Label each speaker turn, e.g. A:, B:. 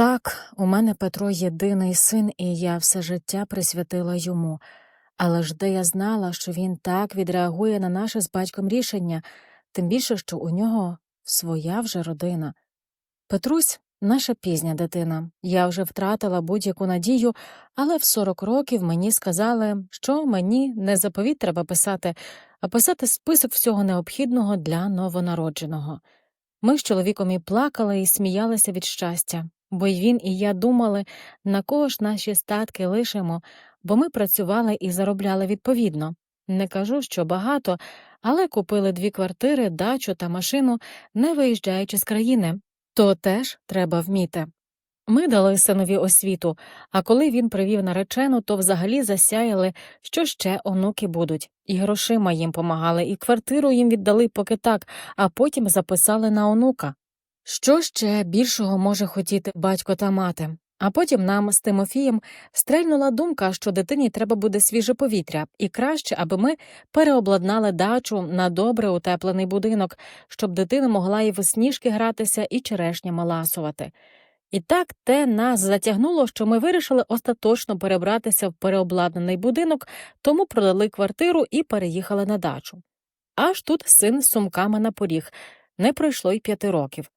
A: Так, у мене Петро єдиний син, і я все життя присвятила йому. Але ж де я знала, що він так відреагує на наше з батьком рішення, тим більше, що у нього своя вже родина. Петрусь наша пізня дитина. Я вже втратила будь-яку надію, але в 40 років мені сказали, що мені не заповіт треба писати, а писати список всього необхідного для новонародженого. Ми з чоловіком і плакали, і сміялися від щастя, бо й він і я думали, на кого ж наші статки лишимо, бо ми працювали і заробляли відповідно. Не кажу, що багато, але купили дві квартири, дачу та машину, не виїжджаючи з країни. То теж треба вміти. Ми дали синові освіту, а коли він привів наречену, то взагалі засяяли, що ще онуки будуть, і грошима їм помагали, і квартиру їм віддали поки так, а потім записали на онука. Що ще більшого може хотіти батько та мати? А потім нам з Тимофієм стрельнула думка, що дитині треба буде свіже повітря, і краще, аби ми переобладнали дачу на добре утеплений будинок, щоб дитина могла і в сніжки гратися, і черешнями ласувати. І так те нас затягнуло, що ми вирішили остаточно перебратися в переобладнаний будинок, тому продали квартиру і переїхали на дачу. Аж тут син з сумками на поріг. Не пройшло й п'яти років.